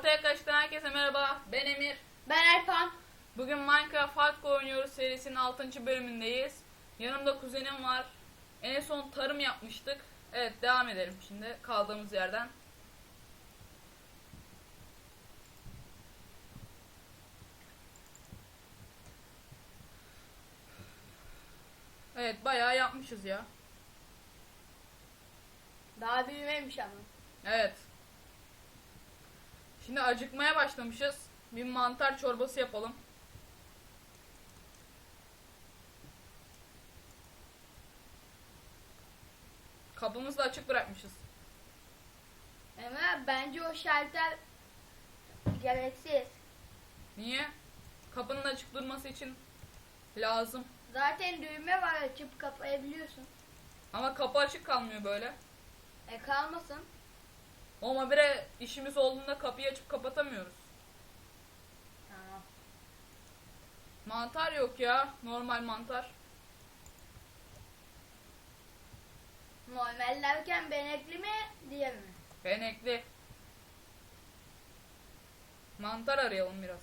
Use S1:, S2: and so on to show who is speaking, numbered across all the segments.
S1: Ortaya kaçtan herkese merhaba. Ben Emir.
S2: Ben Erpan.
S1: Bugün Minecraft Hardcore oynuyoruz serisinin 6. bölümündeyiz. Yanımda kuzenim var. En son tarım yapmıştık. Evet devam edelim şimdi kaldığımız yerden. Evet bayağı yapmışız ya.
S2: Daha büyümemiş ama.
S1: Evet. Şimdi acıkmaya başlamışız. Bir mantar çorbası yapalım. Kapımızı da açık bırakmışız.
S2: Ama bence o şalter gereksiz.
S1: Niye? Kapının açık durması için lazım.
S2: Zaten düğme var açıp kapayabiliyorsun.
S1: Ama kapı açık kalmıyor böyle.
S2: E kalmasın.
S1: Ama bire işimiz olduğunda kapıyı açıp kapatamıyoruz.
S2: Tamam.
S1: Mantar yok ya. Normal mantar.
S2: Normal derken benekli mi diye mi?
S1: Benekli. Mantar arayalım biraz.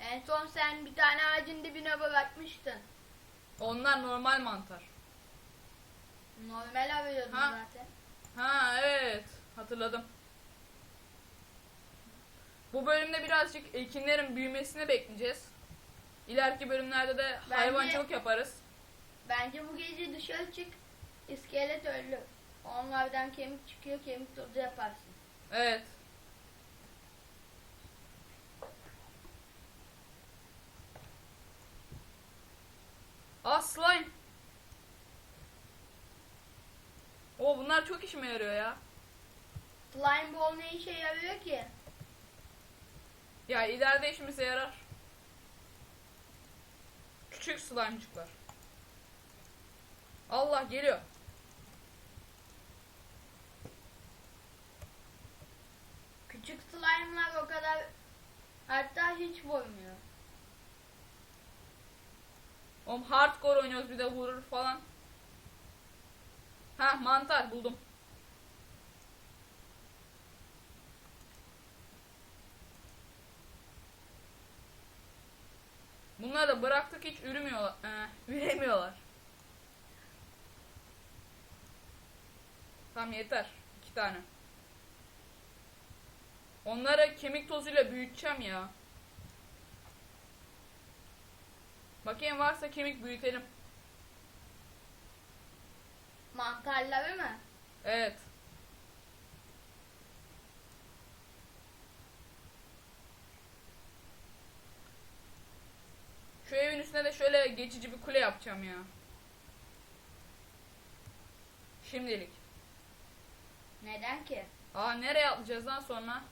S2: En son sen bir tane ağacın dibine bırakmıştın.
S1: Onlar normal mantar.
S2: Normal arıyordun
S1: Ha.
S2: zaten.
S1: Ha evet hatırladım. Bu bölümde birazcık ekinlerin büyümesini bekleyeceğiz. İleriki bölümlerde de
S2: Bence-
S1: hayvancılık yaparız.
S2: Bence bu gece dışarı çık. İskelet ölü. Onlardan kemik çıkıyor, kemik tozu yaparsın.
S1: Evet. Aa slime. O bunlar çok işime yarıyor ya.
S2: Slime ball ne işe yarıyor ki?
S1: Ya ileride işimize yarar. Küçük slime'cıklar. Allah geliyor.
S2: Küçük slime'lar o kadar hatta hiç vurmuyor.
S1: Oğlum hardcore oynuyoruz bir de vurur falan. Ha mantar buldum. Bunları da bıraktık hiç ürümüyorlar. Ee, üremiyorlar. Tamam yeter. iki tane. Onları kemik tozuyla büyüteceğim ya. Bakayım varsa kemik büyütelim.
S2: Mantarları mı?
S1: Evet. Şu evin üstüne de şöyle geçici bir kule yapacağım ya. Şimdilik.
S2: Neden ki?
S1: Aa nereye atlayacağız lan sonra?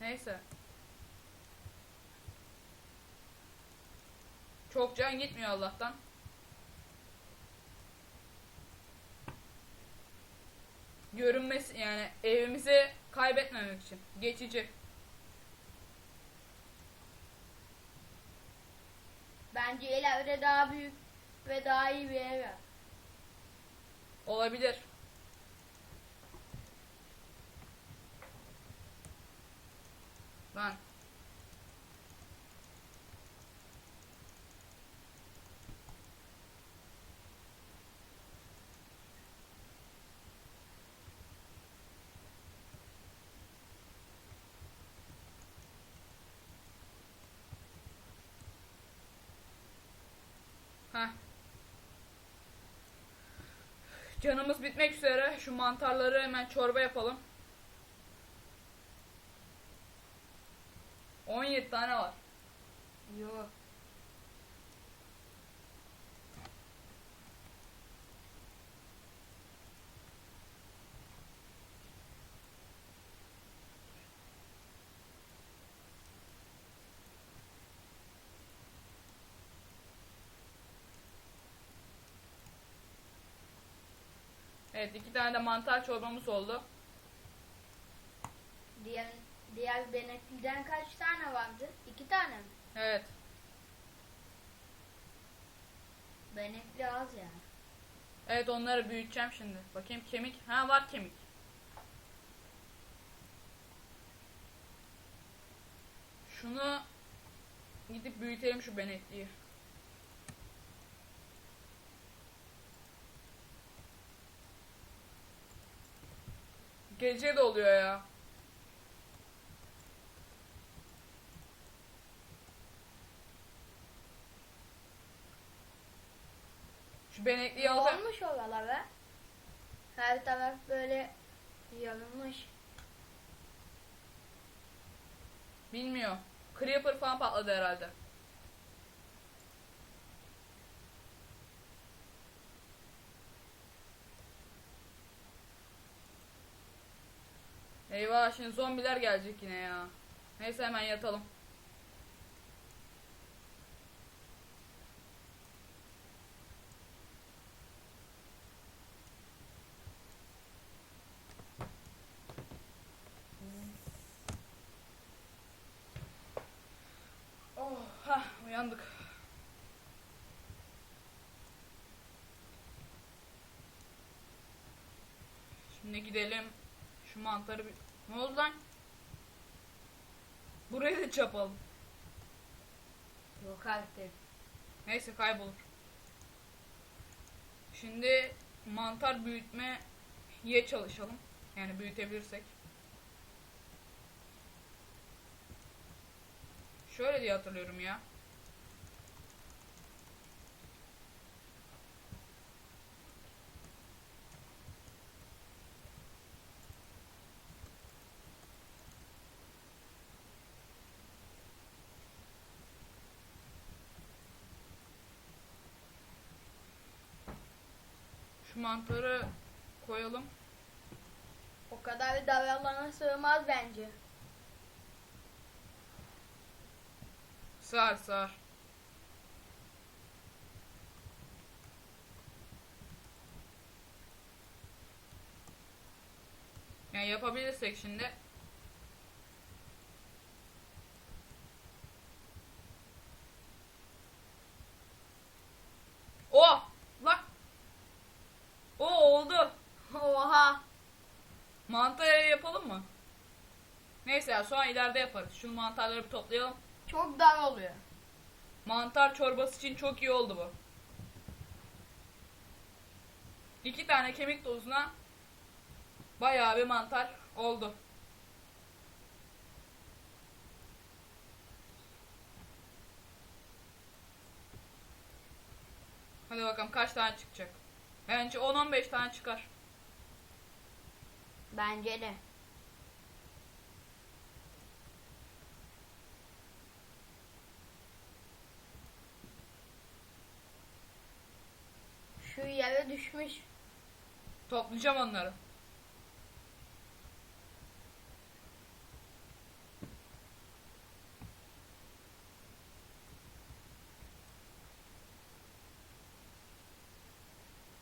S1: Neyse. Çok can gitmiyor Allah'tan. Görünmesi yani evimizi kaybetmemek için. Geçici.
S2: Bence ileride daha büyük ve daha iyi bir ev yap.
S1: Olabilir. Lan. Canımız bitmek üzere. Şu mantarları hemen çorba yapalım. 17 tane var.
S2: Yok.
S1: Evet iki tane de mantar çorbamız oldu.
S2: Diğer, diğer benekliden kaç tane vardı? İki tane mi?
S1: Evet.
S2: Benekli az yani.
S1: Evet onları büyüteceğim şimdi. Bakayım kemik. Ha var kemik. Şunu gidip büyütelim şu benekliyi. Gece de oluyor ya. Şu benekliyi al.
S2: Olmuş oralara. Her taraf böyle yanılmış.
S1: Bilmiyor. Creeper falan patladı herhalde. Eyvah şimdi zombiler gelecek yine ya. Neyse hemen yatalım. Oh, hah, uyandık. Şimdi gidelim. Şu mantarı bir... Ne oldu lan? Burayı da çapalım.
S2: Yok artık.
S1: Neyse kaybolur. Şimdi mantar büyütmeye çalışalım. Yani büyütebilirsek. Şöyle diye hatırlıyorum ya. Şu mantarı koyalım.
S2: O kadar bir dar alana sığmaz bence.
S1: Sığar sığar. Yani yapabilirsek şimdi. Oh! Lan! O oldu.
S2: Oha.
S1: Mantar yapalım mı? Neyse ya sonra ileride yaparız. Şu mantarları bir toplayalım.
S2: Çok dar oluyor.
S1: Mantar çorbası için çok iyi oldu bu. İki tane kemik tozuna bayağı bir mantar oldu. Hadi bakalım kaç tane çıkacak. Bence 10-15 tane çıkar.
S2: Bence de. Şu düşmüş.
S1: Toplayacağım onları.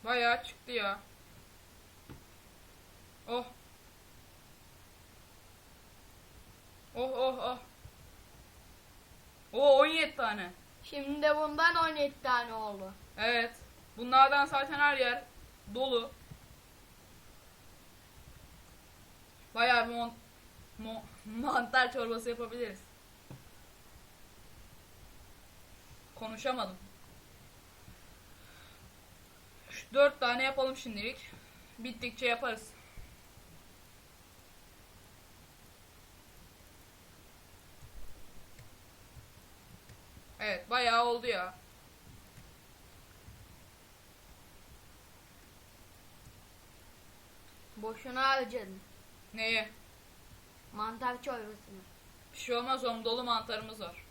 S1: Bayağı çıktı ya. Oh. Oh oh oh. Oo 17 tane.
S2: Şimdi bundan 17 tane oldu.
S1: Evet. Bunlardan zaten her yer dolu. Bayağı bir mon- mo- mantar çorbası yapabiliriz. Konuşamadım. Şu dört tane yapalım şimdilik. Bittikçe yaparız. Evet bayağı oldu ya.
S2: Boşuna harcadın.
S1: Neye?
S2: Mantar çorbasını.
S1: Bir şey olmaz oğlum dolu mantarımız var.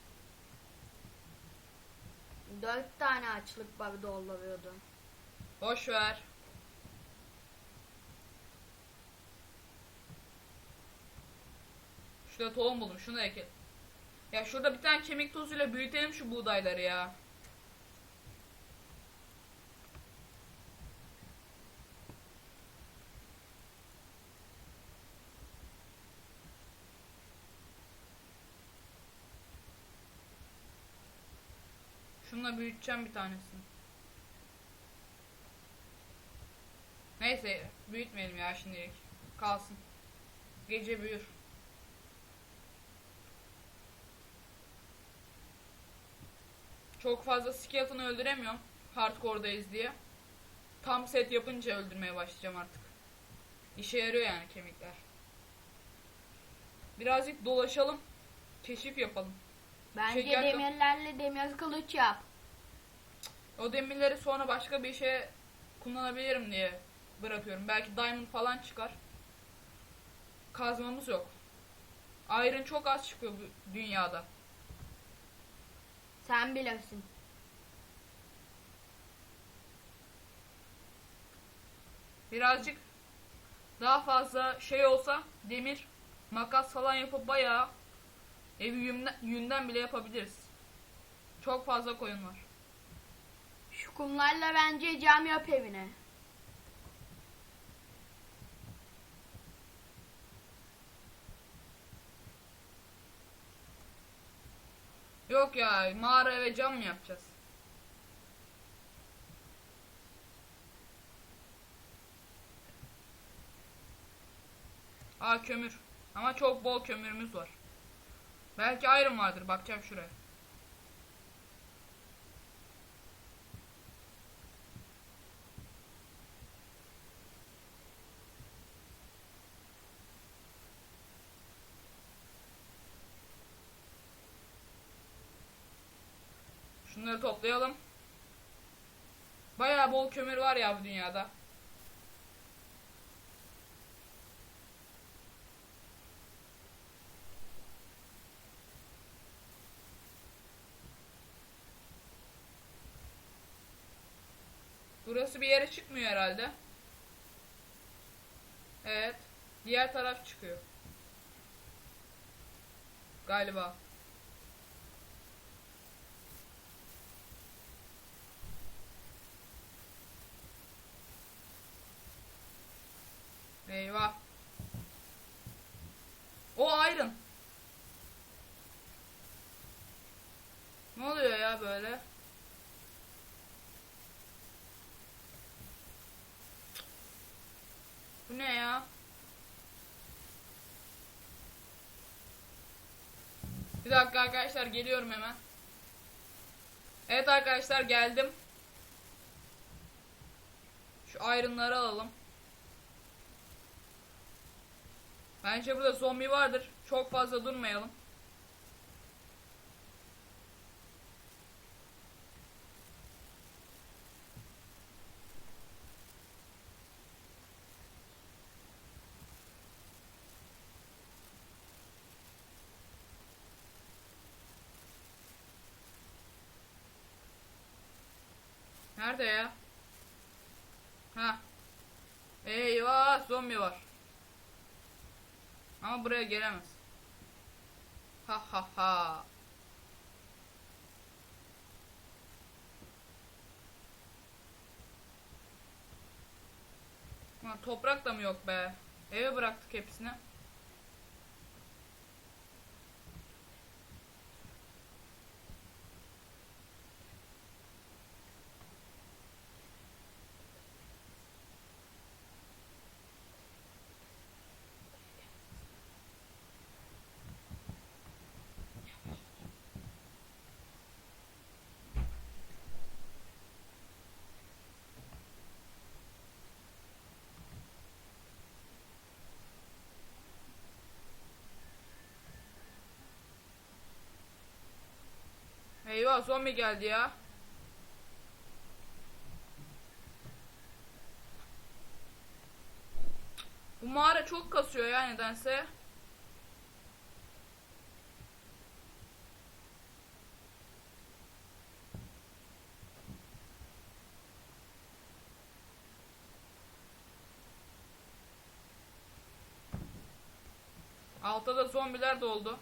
S2: 4 tane açlık barı dolduruyordu.
S1: Boş ver. Şurada tohum buldum. Şunu ekelim. Ya şurada bir tane kemik tozuyla büyütelim şu buğdayları ya. Şununla büyüteceğim bir tanesini. Neyse büyütmeyelim ya şimdilik. Kalsın. Gece büyür. Çok fazla skeletonu öldüremiyorum. Hardcore'dayız diye. Tam set yapınca öldürmeye başlayacağım artık. İşe yarıyor yani kemikler. Birazcık dolaşalım. Keşif yapalım.
S2: Bence
S1: Şeker-
S2: demirlerle demir kılıç yap.
S1: O demirleri sonra başka bir işe kullanabilirim diye bırakıyorum. Belki diamond falan çıkar. Kazmamız yok. Iron çok az çıkıyor bu dünyada.
S2: Sen bilirsin.
S1: Birazcık daha fazla şey olsa demir, makas falan yapıp bayağı evi yünden, yünden bile yapabiliriz. Çok fazla koyun var.
S2: Şu kumlarla bence cam yap evine.
S1: Yok ya mağara ve cam mı yapacağız? Aa kömür. Ama çok bol kömürümüz var. Belki iron vardır. Bakacağım şuraya. Şunları toplayalım. Bayağı bol kömür var ya bu dünyada. Herhalde. Evet. Diğer taraf çıkıyor. Galiba. Eyvah. O Iron. Ne oluyor ya böyle? Bu ne ya? Bir dakika arkadaşlar geliyorum hemen. Evet arkadaşlar geldim. Şu iron'ları alalım. Bence burada zombi vardır. Çok fazla durmayalım. Nerede ya? Ha. Eyvah zombi var. Ama buraya gelemez. Ha ha ha. Ulan toprak da mı yok be? Eve bıraktık hepsini. Eyvah zombi geldi ya. Bu mağara çok kasıyor ya nedense. Altta da zombiler doldu.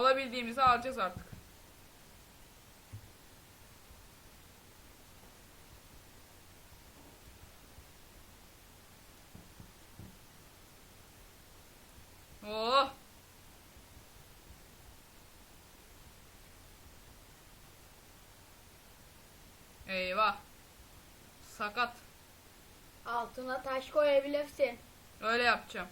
S1: Alabildiğimizi alacağız artık. Oh! Eyvah. Sakat.
S2: Altına taş koyabilirsin.
S1: Öyle yapacağım.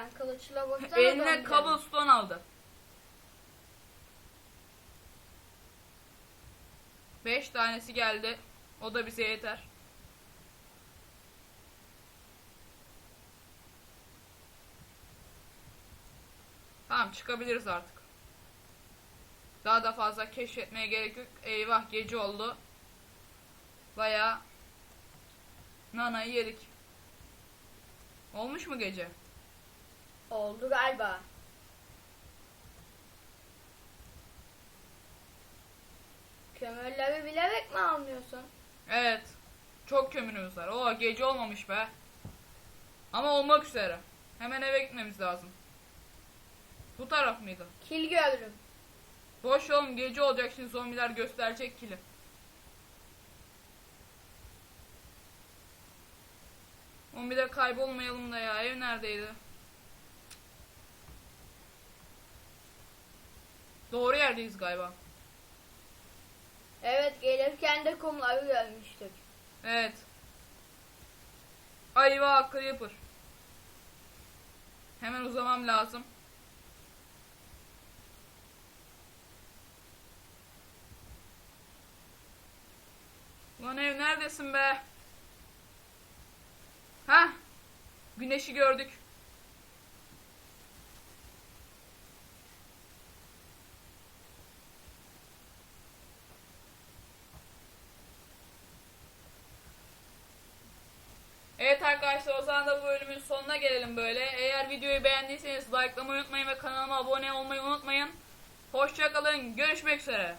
S2: Oradan kılıçla vursana
S1: Eline cobblestone aldı. 5 tanesi geldi. O da bize yeter. Tamam çıkabiliriz artık. Daha da fazla keşfetmeye gerek yok. Eyvah gece oldu. Baya nanayı yedik. Olmuş mu gece?
S2: Oldu galiba. Kömürleri bilerek mi almıyorsun?
S1: Evet. Çok kömürümüz var. Oo gece olmamış be. Ama olmak üzere. Hemen eve gitmemiz lazım. Bu taraf mıydı?
S2: Kil gördüm.
S1: Boş oğlum gece olacak şimdi zombiler gösterecek kili. Oğlum bir de kaybolmayalım da ya. Ev neredeydi? Doğru yerdeyiz galiba.
S2: Evet gelirken de kumları görmüştük.
S1: Evet. Ayva Creeper. Hemen uzamam lazım. Lan ev neredesin be? Ha? Güneşi gördük. Evet arkadaşlar o zaman da bu bölümün sonuna gelelim böyle. Eğer videoyu beğendiyseniz likelamayı unutmayın ve kanalıma abone olmayı unutmayın. Hoşçakalın. Görüşmek üzere.